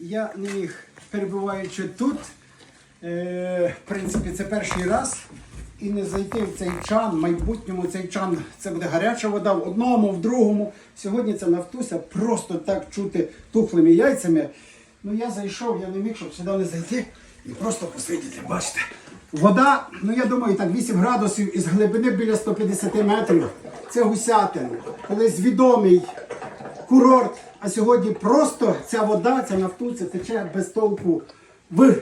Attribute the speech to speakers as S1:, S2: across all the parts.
S1: я не міг, перебуваючи тут, е, в принципі, це перший раз, і не зайти в цей чан. В майбутньому цей чан це буде гаряча вода в одному, в другому. Сьогодні це нафтуся просто так чути тухлими яйцями. Ну я зайшов, я не міг, щоб сюди не зайти і просто посидіти. Бачите. Вода, ну я думаю, так 8 градусів із глибини біля 150 метрів. Це гусятин. Колись відомий курорт. А сьогодні просто ця вода, ця нафтуця тече без толку в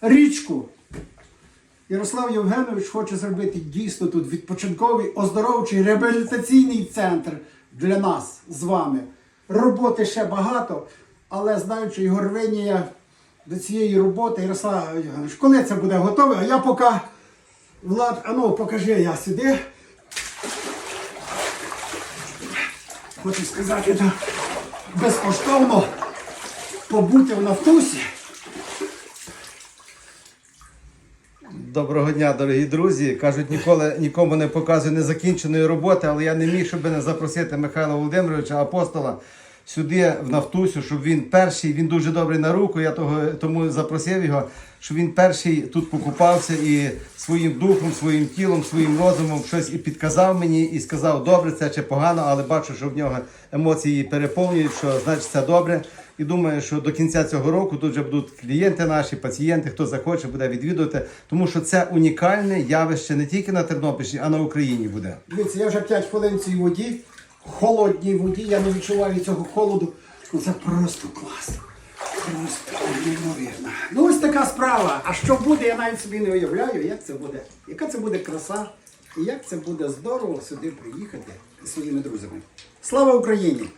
S1: річку. Ярослав Євгенович хоче зробити дійсно тут відпочинковий, оздоровчий реабілітаційний центр для нас з вами. Роботи ще багато, але знаючи його рвення до цієї роботи, Ярослав Євгенович, коли це буде готове, а я поки Влад, а ну покажи я сюди. Хочу сказати, це безкоштовно побути в нафтусі.
S2: Доброго дня, дорогі друзі. Кажуть, ніколи нікому не показую незакінченої роботи, але я не міг, щоб не запросити Михайла Володимировича, апостола, сюди в Нафтусю, щоб він перший, він дуже добрий на руку. Я того тому запросив його, щоб він перший тут покупався і своїм духом, своїм тілом, своїм розумом щось і підказав мені, і сказав, добре це чи погано, але бачу, що в нього емоції переповнюють, що значить це добре. І думаю, що до кінця цього року тут вже будуть клієнти наші, пацієнти, хто захоче, буде відвідувати, тому що це унікальне явище не тільки на Тернопільщині, а на Україні буде.
S1: Дивіться, я вже 5 хвилин в цій воді, холодній воді, я не відчуваю цього холоду. Це просто класно. Просто неймовірно. Ну ось така справа. А що буде, я навіть собі не уявляю, як це буде. Яка це буде краса і як це буде здорово сюди приїхати зі своїми друзями. Слава Україні!